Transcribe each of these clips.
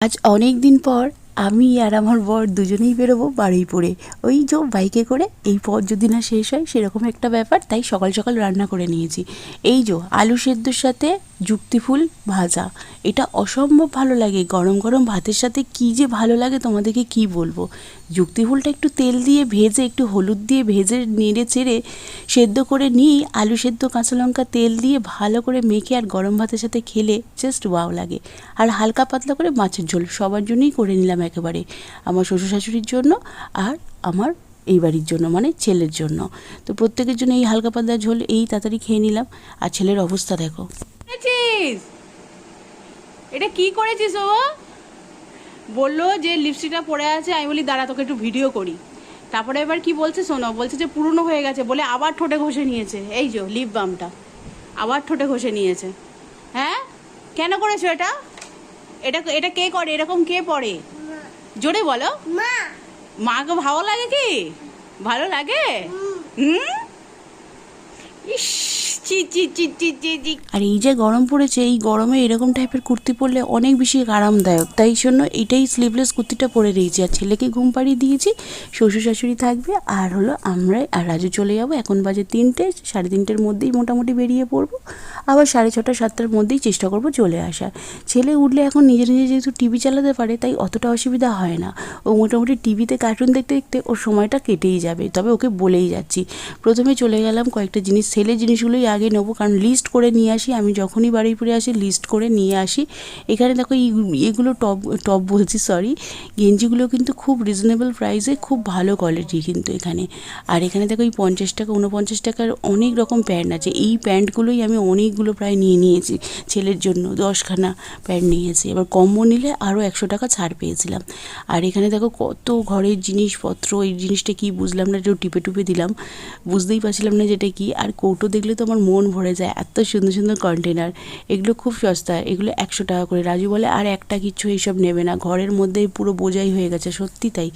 আজ অনেক দিন পর আমি আর আমার বর দুজনেই বেরোবো বাড়ি বারুইপুরে। ওই যে বাইকে করে এই পর যদি না শেষ হয় সেরকম একটা ব্যাপার, তাই সকাল সকাল রান্না করে নিয়েছি। এই যে আলু সেদ্ধর সাথে যুক্তিফুল ভাজা, এটা অসম্ভব ভালো লাগে। গরম গরম ভাতের সাথে কি যে ভালো লাগে তোমাদেরকে কি বলব? ফুলটা একটু তেল দিয়ে ভেজে, একটু হলুদ দিয়ে ভেজে, নেড়ে চেড়ে সেদ্ধ করে নিয়েই আলু সেদ্ধ, কাঁচা লঙ্কা তেল দিয়ে ভালো করে মেখে আর গরম ভাতের সাথে খেলে জাস্ট ওয়াও লাগে। আর হালকা পাতলা করে মাছের ঝোল, সবার জন্যই করে নিলাম একেবারে। আমার শ্বশুর শাশুড়ির জন্য আর আমার এই বাড়ির জন্য মানে ছেলের জন্য। তো প্রত্যেকের জন্য এই হালকা পাতলা ঝোল, এই তাড়াতাড়ি খেয়ে নিলাম। আর ছেলের অবস্থা দেখো। এটা কি করেছিস ও? বলল যে লিপস্টিকটা পরে আছে আমি বলি দাঁড়া তোকে একটু ভিডিও করি। তারপরে এবার কি বলছে শোনো বলছে যে পুরনো হয়ে গেছে বলে আবার ঠোঁটে ঘষে নিয়েছে। এই যে লিপ বামটা আবার ঠোঁটে ঘষে নিয়েছে। হ্যাঁ? কেন করেছ এটা? এটা এটা কে করে? এরকম কে পড়ে জোরে বলো। মাকে ভালো লাগে কি? ভালো লাগে? হুম? ইস! চি আর এই যে গরম পড়েছে, এই গরমে এরকম টাইপের কুর্তি পরলে অনেক বেশি আরামদায়ক। তাই জন্য এটাই স্লিভলেস কুর্তিটা পরে রয়েছি। আর ছেলেকে ঘুম পাড়িয়ে দিয়েছি শ্বশুর শাশুড়ি থাকবে, আর হলো আমরাই আর রাজু চলে যাব। এখন বাজে তিনটে, সাড়ে তিনটের মধ্যেই মোটামুটি বেরিয়ে পড়ব। আবার সাড়ে ছটা, সাতটার মধ্যেই চেষ্টা করব চলে আসার। ছেলে উঠলে এখন নিজে নিজে যেহেতু টিভি চালাতে পারে, তাই অতটা অসুবিধা হয় না। ও মোটামুটি টিভিতে কার্টুন দেখতে দেখতে ওর সময়টা কেটেই যাবে। তবে ওকে বলেই যাচ্ছি, প্রথমে চলে গেলাম কয়েকটা জিনিস, ছেলের জিনিসগুলোই আগে নেব, কারণ লিস্ট করে নিয়ে আসি। আমি যখনই বাড়িপুরে আসি লিস্ট করে নিয়ে আসি। এখানে দেখো এগুলো টপ টপ বলছি সরি গেঞ্জিগুলো কিন্তু খুব রিজনেবল প্রাইসে খুব ভালো কোয়ালিটি কিন্তু এখানে। আর এখানে দেখো এই পঞ্চাশ টাকা উনপঞ্চাশ টাকার অনেক রকম প্যান্ট আছে। এই প্যান্টগুলোই আমি অনেকগুলো প্রায় নিয়ে নিয়েছি ছেলের জন্য, দশখানা প্যান্ট নিয়েছি। এবার কম্বো নিলে আরও একশো টাকা ছাড় পেয়েছিলাম। আর এখানে দেখো কত ঘরের জিনিসপত্র, এই জিনিসটা কি বুঝলাম না, একটু টিপে টুপে দিলাম। বুঝতেই পারছিলাম না যেটা কি। আর কৌটো দেখলে তো আমার মন ভরে যায়, এত সুন্দর সুন্দর কন্টেনার এগুলো খুব সস্তা, এগুলো একশো টাকা করে। রাজু বলে, আর একটা কিছু এইসব নেবে না। ঘরের মধ্যেই পুরো বোঝাই হয়ে গেছে, সত্যি তাই।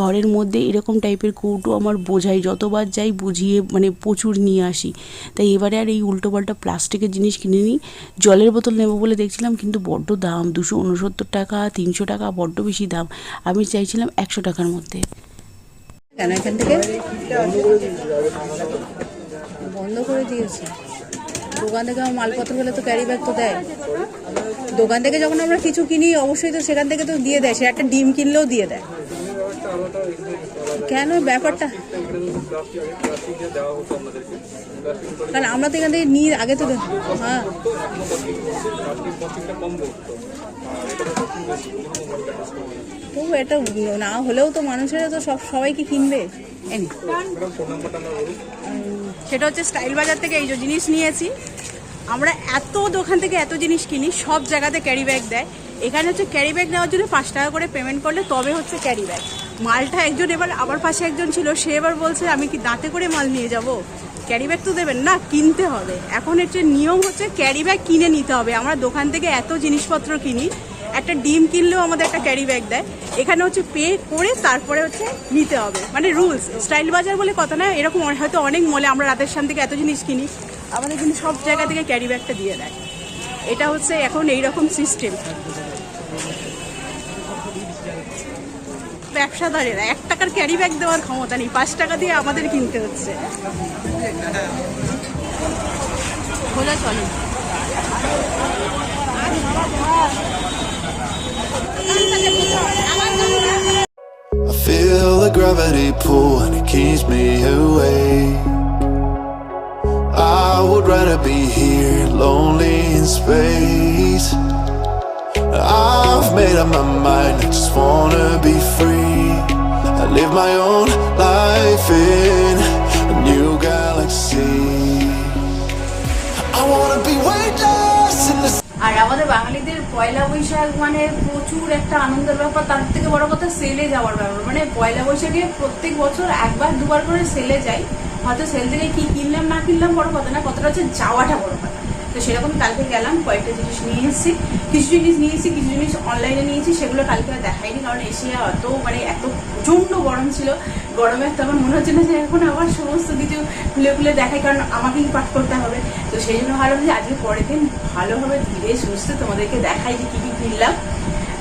ঘরের মধ্যে এরকম টাইপের কৌটো আমার বোঝাই, যতবার যাই বুঝিয়ে মানে প্রচুর নিয়ে আসি। তাই এবারে আর এই উল্টোপাল্টা প্লাস্টিকের জিনিস কিনে নিই। জলের বোতল নেব বলে দেখছিলাম, কিন্তু বড্ড দাম, দুশো উনসত্তর টাকা, তিনশো টাকা, বড্ড বেশি দাম। আমি চাইছিলাম একশো টাকার মধ্যে। কেন এখান থেকে? বন্ধ করে দিয়েছে। দোকান থেকে আমার মালপত্র হলে তো ক্যারি ব্যাগ তো দেয়। দোকান থেকে যখন আমরা কিছু কিনি, অবশ্যই তো সেখান থেকে তো দিয়ে দেয়। সে একটা ডিম কিনলেও দিয়ে দেয়। কেন ব্যাপারটা? কারণ আমরা তো এখান থেকে নিই, আগে তো হ্যাঁ। তবু এটা না হলেও তো মানুষেরা তো সব, সবাইকে কিনবে। এনি। সেটা হচ্ছে স্টাইল বাজার থেকে এই যে জিনিস নিয়েছি। আমরা এত দোকান থেকে এত জিনিস কিনি, সব জায়গাতে ক্যারি ব্যাগ দেয়। এখানে হচ্ছে ক্যারি ব্যাগ নেওয়ার জন্য পাঁচ টাকা করে পেমেন্ট করলে তবে হচ্ছে ক্যারি ব্যাগ মালটা একজন এবার আবার পাশে একজন ছিল, সে এবার বলছে, আমি কি দাঁতে করে মাল নিয়ে যাব? ক্যারি ব্যাগ তো দেবেন না, কিনতে হবে। এখন হচ্ছে নিয়ম হচ্ছে ক্যারি ব্যাগ কিনে নিতে হবে। আমরা দোকান থেকে এত জিনিসপত্র কিনি একটা ডিম কিনলেও আমাদের একটা ক্যারি ব্যাগ দেয়। এখানে হচ্ছে পে করে তারপরে হচ্ছে নিতে হবে। মানে রুলস স্টাইল বাজার বলে কথা না, এরকম হয়তো অনেক মলে আমরা রাতের শান থেকে এত জিনিস কিনি, আমাদের কিন্তু সব জায়গা থেকে ক্যারি ব্যাগটা দিয়ে দেয়। এটা হচ্ছে এখন এই রকম সিস্টেম ব্যবসাদারেরা, এক টাকার ক্যারি ব্যাগ দেওয়ার ক্ষমতা নেই, পাঁচ টাকা দিয়ে আমাদের কিনতে হচ্ছে। খোলা চলে। I feel the gravity pull and it keeps me away. I would rather be here, lonely in space. I've made up my mind, I just wanna be free. I live my own life in a new galaxy. I wanna be the আর আমাদের বাঙালিদের পয়লা বৈশাখ মানে প্রচুর একটা আনন্দের ব্যাপার। তার থেকে বড় কথা সেলে যাওয়ার ব্যাপার। মানে পয়লা বৈশাখে প্রত্যেক বছর একবার দুবার করে সেলে যাই। হয়তো সেল থেকে কি কিনলাম না কিনলাম বড় কথা না কতটা হচ্ছে যাওয়াটা বড় কথা। তো সেরকম কালকে গেলাম, কয়েকটা জিনিস নিয়ে এসেছি। কিছু জিনিস নিয়ে এসেছি, কিছু জিনিস অনলাইনে নিয়েছি সেগুলো কালকে আর দেখাইনি, কারণ এশিয়া অত মানে এত প্রচণ্ড গরম ছিল। গরমে তখন মনে হচ্ছে না যে এখন আবার সমস্ত কিছু খুলে খুলে দেখাই, কারণ আমাকেই পাঠ করতে হবে। তো সেই জন্য ভালো যে আজকে পরের দিন ভালোভাবে ধীরে সুস্থে তোমাদেরকে দেখাই যে কী কী কিনলাম।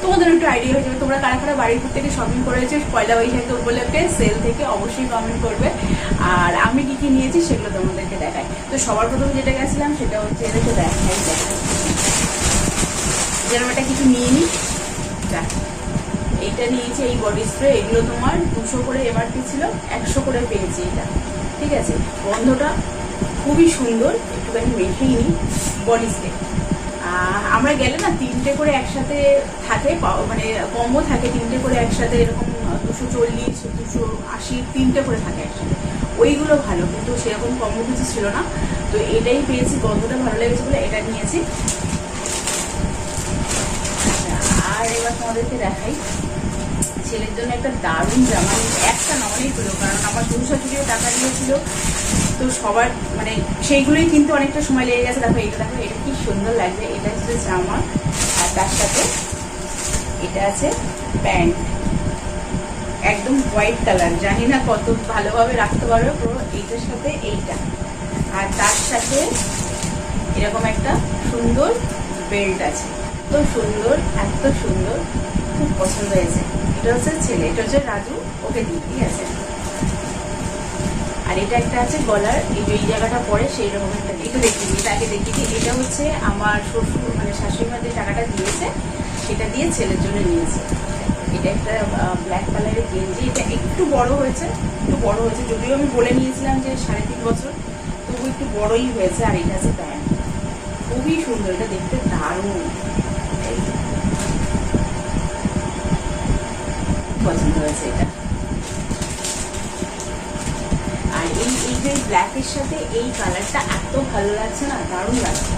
তোমাদের একটু আইডিয়া হয়ে যাবে। তোমরা কারা কারা বাড়ির থেকে শপিং করেছ, পয়লা বৈশাখে উপলক্ষে সেল থেকে অবশ্যই কমেন্ট করবে। আর আমি কি কি নিয়েছি সেগুলো তোমাদেরকে দেখাই। তো সবার প্রথম যেটা গেছিলাম সেটা হচ্ছে দেখাই দেখাই যেরকম একটা কিছু নিয়ে নিই এইটা নিয়েছি, এই বডি স্প্রে এগুলো তোমার দুশো করে এমআরপি ছিল, একশো করে পেয়েছি এটা। ঠিক আছে? গন্ধটা খুবই সুন্দর, একটুখানি মেখেই নিই বডি স্প্রে আমরা গেলে না তিনটে করে একসাথে থাকে মানে কম্বো থাকে তিনটে করে একসাথে এরকম দুশো চল্লিশ দুশো আশি তিনটে করে থাকে একসাথে। ওইগুলো ভালো কিন্তু সেরকম কম্বো কিছু ছিল না। তো এটাই পেয়েছি গন্ধটা ভালো লেগেছে বলে এটা নিয়েছি। আচ্ছা, আর এবার তোমাদেরকে দেখাই। ছেলের জন্য একটা দারুণ জামা। একটা না অনেকগুলো কারণ আমার দুশো টাকা দিয়েছিল। তো সবার মানে সেইগুলোই কিন্তু অনেকটা সময় লেগে গেছে। দেখো, এটা দেখো, এটা কি সুন্দর লাগছে। এটা হচ্ছে জামা, আর তার সাথে এটা আছে প্যান্ট। একদম হোয়াইট কালার। জানি না কত ভালোভাবে রাখতে পারবে পুরো, এইটার সাথে এইটা। আর তার সাথে এরকম একটা সুন্দর বেল্ট আছে। তো সুন্দর, এত সুন্দর। খুব পছন্দ হয়েছে। এটা হচ্ছে ছেলে, এটা হচ্ছে রাজু, ওকে ঠিক আছে? আর এটা একটা আছে গলার, এই যে এই জায়গাটা পরে সেই রকম একটা একটু দেখিয়ে দিই আগে দেখিয়ে দিই। এটা হচ্ছে আমার শ্বশুর মানে শাশুড়ি মা যে টাকাটা দিয়েছে, সেটা দিয়ে ছেলের জন্য নিয়েছে। এটা একটা ব্ল্যাক কালারের গেঞ্জি। এটা একটু বড় হয়েছে, একটু বড় হয়েছে। যদিও আমি বলে নিয়েছিলাম যে সাড়ে তিন বছর, তবু একটু বড়ই হয়েছে। আর এটা আছে প্যান্ট। খুবই সুন্দর, এটা দেখতে দারুণ। পছন্দ হয়েছে এটা আর এই এই যে ব্ল্যাকের সাথে এই কালারটা এত ভালো লাগছে না, দারুণ লাগছে।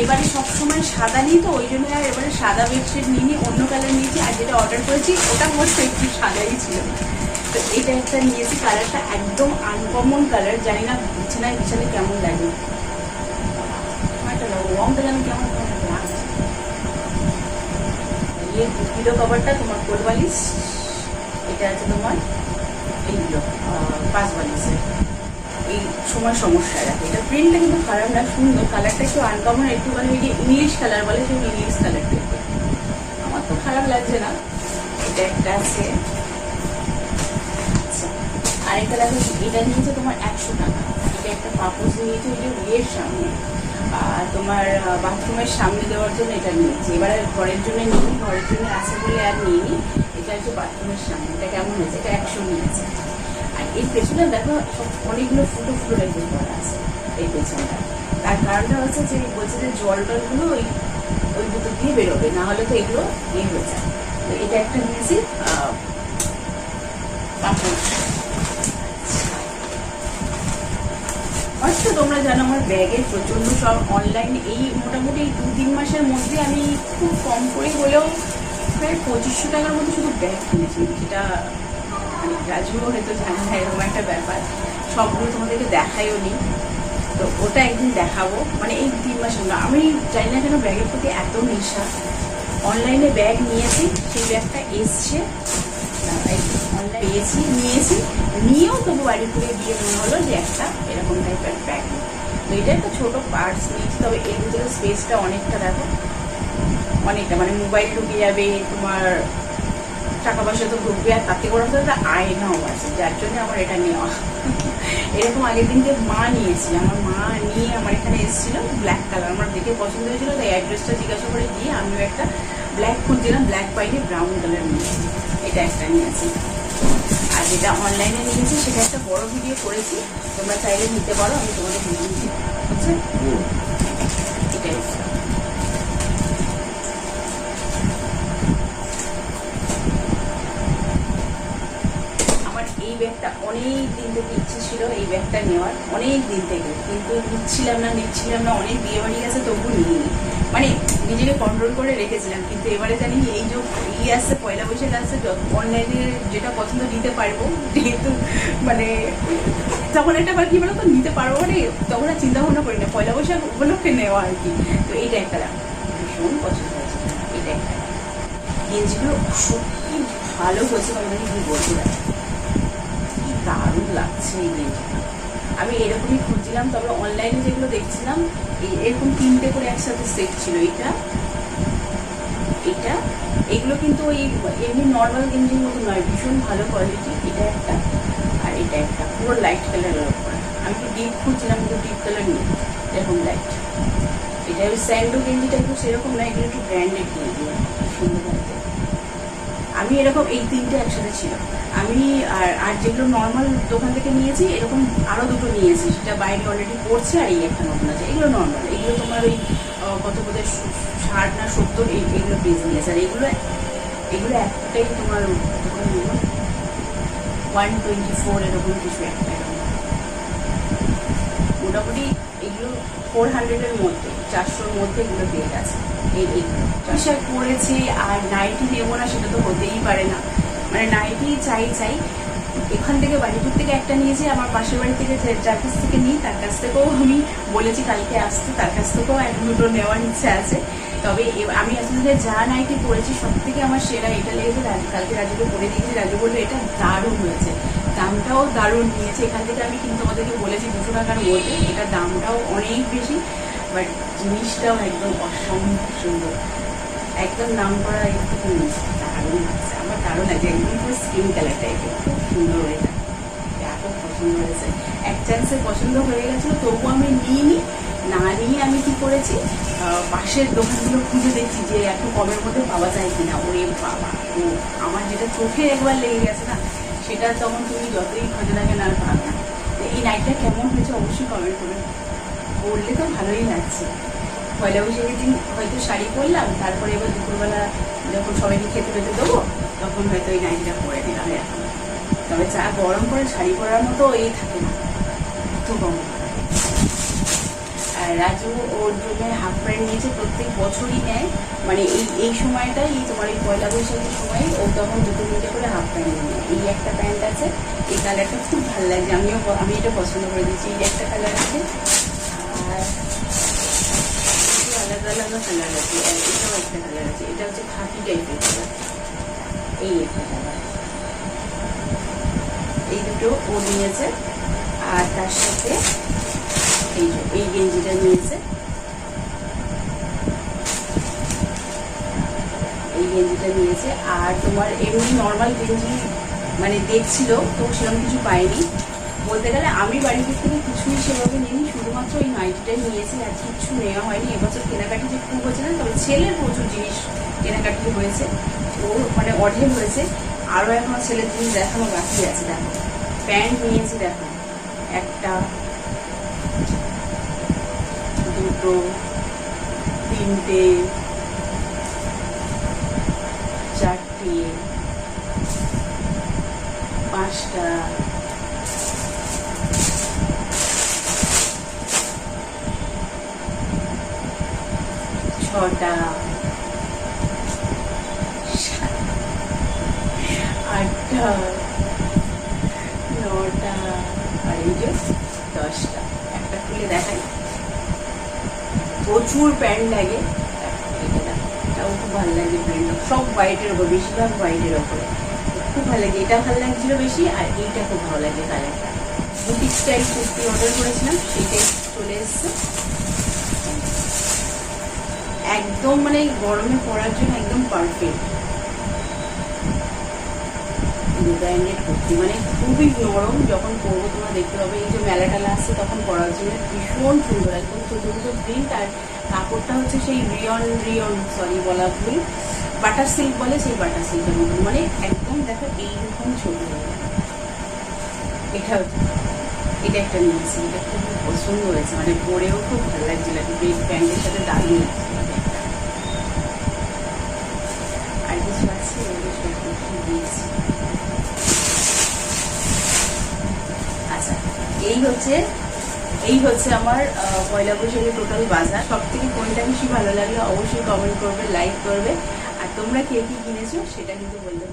এবারে সবসময় সাদা নিই তো, ওই জন্য আর এবারে সাদা বেডশিট নিয়ে অন্য কালার নিয়েছি, আর যেটা অর্ডার করেছি, ওটা অবশ্য একটু সাদাই ছিল। তো এটা একটা নিয়েছি কালারটা একদম আনকমন কালার জানি না বিছানায় বিছানায় কেমন লাগে। রংটা যেন কেমন ইয়ে পিলো কভারটা তোমার কোল বালিশ এটা আছে তোমার এইগুলো পাঁচ বালিশের এই সময় সমস্যা রাখে। এটা প্রিন্টটা কিন্তু খারাপ না, সুন্দর কালারটা একটু আনকমন একটু মানে ওই যে ইংলিশ কালার বলে সেই ইংলিশ কালার আমার তো খারাপ লাগছে না। এটা একটা আছে। আচ্ছা আরেকটা দেখো, এটা নিয়েছে তোমার একশো টাকা। এটা একটা পাপোশ নিয়েছে যে বিয়ের সামনে। আর তোমার বাথরুমের সামনে দেওয়ার জন্য এটা নিয়েছি। এবারে ঘরের জন্য নিই, ঘরের জন্য আছে বলে আর নিইনি। এটা বাথরুমের সামনে, এটা কেমন এটা একশো আর এই পেছনে দেখো অনেকগুলো ফুটো ফুটো টাইপের আছে এই পেছনটা। তার কারণটা হচ্ছে যে বলছে যে জল টলগুলো ওই ওই ভিতর দিয়ে বেরোবে তো এগুলো ইয়ে হয়ে যায়। তো এটা একটা নিয়েছি তোমরা জানো আমার ব্যাগের প্রচণ্ড সব অনলাইন এই মোটামুটি দু তিন মাসের মধ্যে আমি খুব কম করে হলেও প্রায় পঁচিশশো টাকার মধ্যে শুধু ব্যাগ কিনেছি। যেটা মানে রাজুও হয়তো জানে না, এরকম একটা ব্যাপার। সবগুলো তোমাদেরকে দেখাইও নি। তো ওটা একদিন দেখাবো। মানে এই তিন মাসের না আমি জানি না কেন ব্যাগের প্রতি এত নেশা। অনলাইনে ব্যাগ নিয়েছি, সেই ব্যাগটা এসছে। অনলাইন পেয়েছি, নিয়েছি। নিয়েও তবু বাড়ি ফিরে গিয়ে মনে হলো যে একটা এরকম টাইপের ব্যাগ তো এটা একটা ছোটো পার্টস নিয়েছি, তবে এর ভিতরে স্পেসটা অনেকটা দেখো। অনেকটা মানে মোবাইল ঢুকে যাবে তোমার টাকা পয়সা তো ঢুকবে আর তাতে করে তো একটা আয়নাও আছে যার জন্য আমার এটা নেওয়া। এরকম আগের দিনকে মা নিয়েছি আমার মা নিয়ে আমার এখানে এসেছিল ব্ল্যাক কালার আমার দেখে পছন্দ হয়েছিল তাই অ্যাড্রেসটা জিজ্ঞাসা করে দিয়ে আমিও একটা ব্ল্যাক খুঁজছিলাম ব্ল্যাক পাইনি ব্রাউন কালার নিয়েছি এটা একটা নিয়েছি। আর যেটা অনলাইনে নিয়েছি সেটা একটা বড় ভিডিও করেছি তোমরা চাইলে নিতে পারো আমি তোমাদের ভিডিও দিচ্ছি বুঝছে এটাই। ব্যাগটা অনেক দিন থেকে ইচ্ছে ছিল এই ব্যাগটা নেওয়ার, অনেক দিন থেকে। কিন্তু নিচ্ছিলাম না নিচ্ছিলাম না, অনেক বিয়ে বাড়ি গেছে, তবু নিইনি। মানে নিজেকে কন্ট্রোল করে রেখেছিলাম, কিন্তু এবারে জানি এই যে ই আসছে, পয়লা বৈশাখ আসছে অনলাইনে যেটা পছন্দ নিতে পারব, যেহেতু মানে তখন একটা বার কি বলো তো নিতে পারব মানে তখন আর চিন্তা ভাবনা করি না পয়লা বৈশাখ উপলক্ষে নেওয়া আর কি। তো এইটা একটা ভীষণ পছন্দ হয়েছে। এটা একটা গেঞ্জিগুলো সত্যি ভালো হয়েছে মানে কি বলতে দারুণ লাগছে এই গেঞ্জিটা আমি এরকমই খুঁজছিলাম তবে অনলাইনে যেগুলো দেখছিলাম এরকম তিনটে করে একসাথে সেট ছিল এটা এইটা। এগুলো কিন্তু ওই এমনি নর্মাল গেঞ্জির মতো নয়, ভীষণ ভালো কোয়ালিটি এটা একটা। আর এটা একটা পুরো লাইট কালারের ওপরে আমি তো ডিপ খুঁজছিলাম, কিন্তু ডিপ কালার নেই, এরকম লাইট এটা ওই স্যান্ডো গেঞ্জিটা একটু সেরকম না এগুলো একটু ব্র্যান্ডেড গেঞ্জি সুন্দর আমি এরকম এই তিনটে একসাথে ছিল আমি আর আর যেগুলো নর্মাল দোকান থেকে নিয়েছি, এরকম আরও দুটো নিয়েছি। সেটা বাইরে অলরেডি পড়ছে আর এই একটা নতুন আছে। এগুলো নর্মাল এগুলো তোমার ওই কত বোধহয় ষাট না সত্তর এগুলো পিস নিয়েছে। আর এগুলো এগুলো একটাই তোমার ওয়ান টোয়েন্টি ফোর এরকম কিছু একটা। মোটামুটি এগুলো ফোর হান্ড্রেডের মধ্যে, চারশোর মধ্যে এগুলো পেয়ে গেছে। এই এইগুলো পরেছি আর নাইটি নেব না, সেটা তো হতেই পারে না। মানে নাইটি চাই চাই। এখান থেকে বাড়িপুর থেকে একটা নিয়েছি আমার পাশের বাড়ি থেকে যার কাছ থেকে নিই, তার কাছ থেকেও আমি বলেছি কালকে আসতে, তার কাছ থেকেও এক দুটো নেওয়ার ইচ্ছে আছে। তবে আমি আসলে যা নাইটি পরেছি সব থেকে আমার সেরা এটা লেগেছে কালকে রাজুকে পরে দিয়েছি, রাজু বলল, এটা দারুণ হয়েছে। দামটাও দারুণ নিয়েছে। এখান থেকে আমি কিন্তু আমাদেরকে বলেছি দুশো টাকার মধ্যে। এটা দামটাও অনেক বেশি বাট জিনিসটাও একদম অসম্ভব সুন্দর। একদম নাম করা একটু জিনিস দারুণ আমার দারুণ লাগছে একদম পুরো স্কিন কালার টাইপের খুব সুন্দর এটা এত পছন্দ হয়েছে। এক চান্সে পছন্দ হয়ে গেছিল, তবুও আমি নিইনি। না নিয়ে আমি কি করেছি? পাশের দোকানগুলো খুঁজে দেখছি যে একটু কমের মধ্যে পাওয়া যায় কিনা। ওরে বাবা, ও আমার যেটা চোখে একবার লেগে গেছে না, সেটা তখন তুমি যতই খোঁজে লাগে না আর পাবে না। এই নাইটটা কেমন হয়েছে অবশ্যই কমেন্ট করে পরলে তো ভালোই লাগছে। পয়লা বৈশাখের দিন হয়তো শাড়ি পরলাম, তারপরে এবার দুপুরবেলা যখন সবাইকে খেতে পেতে দেবো তখন হয়তো এই নাইটিটা পরে দিলাম এরকম তবে চা গরম করে শাড়ি পরার মতো এই থাকে না। এত গরম আর রাজু ওর জন্য হাফ প্যান্ট নিয়েছে প্রত্যেক বছরই নেয়। মানে এই এই সময়টাই তোমার এই পয়লা বৈশাখের সময় ও তখন দুটো তিনটে করে হাফ প্যান্ট নিয়ে। এই একটা প্যান্ট আছে, এই কালারটা খুব ভালো লাগছে আমিও আমি এটা পছন্দ করে দিচ্ছি এই একটা কালার আছে। আর আলাদা আলাদা কালার আছে। আর এটাও একটা কালার আছে। এটা হচ্ছে খাকি টাইপের কালার এই দুটো ও নিয়েছে, আর তার সাথে এই এই গেঞ্জিটা নিয়েছে। এই গেঞ্জিটা নিয়েছে, আর তোমার এমনি নর্মাল গেঞ্জি মানে দেখছিল, তো সেরকম কিছু পাইনি বলতে গেলে আমি বাড়ির দিক থেকে কিছুই সেভাবে নিইনি, শুধুমাত্র ওই নাইটিটাই নিয়েছি, আর কিছু নেওয়া হয়নি। এবছর কেনাকাটি যে খুব হয়েছে না তবে ছেলের প্রচুর জিনিস কেনাকাটি হয়েছে। ওর মানে অঢেল হয়েছে। আরও এখনও ছেলের জিনিস দেখানো বাকি আছে, দেখো। প্যান্ট নিয়েছি, দেখো। একটা, দুটো, তিনটে, চারটে, পাঁচটা, ছটা আটটা নটা আর এই যে দশটা, একটা খুলে দেখাই। প্রচুর প্যান্ট লাগে এটা এটাও খুব ভালো লাগে প্যান্টটা সব হোয়াইটের ওপর, বেশিরভাগ হোয়াইটের ওপরে। খুব ভালো লাগে। এটা ভালো লাগছিল বেশি, আর এইটা খুব ভালো লাগে কালারটা। বুটিক স্টাইল কুর্তি অর্ডার করেছিলাম সেইটাই চলে এসছে। একদম মানে গরমে পরার জন্য একদম পারফেক্ট ব্র্যান্ডেড কুর্তি মানে খুবই নরম যখন পরবো, তোমরা দেখতে পাবে, এই যে মেলা টেলা আসছে তখন পরার জন্য ভীষণ সুন্দর, একদম ছোটো ছোটো প্রিন্ট আর কাপড়টা হচ্ছে সেই রিয়ন রিয়ন সরি বলা ভুল বাটার সিল্ক বলে সেই বাটার সিল্কের মতো মানে একদম দেখো এইরকম ছোট। এটা হচ্ছে, এটা একটা নিয়েছি, এটা খুব পছন্দ হয়েছে। মানে পরেও খুব ভালো লাগছিল এই প্যান্টের সাথে লাগছিল। এই হচ্ছে এই হচ্ছে আমার পয়লা বৈশাখের টোটাল বাজার। সব থেকে কোনটা বেশি ভালো লাগলে অবশ্যই কমেন্ট করবে লাইক করবে। আর তোমরা কে কি কিনেছো সেটা কিন্তু বলতে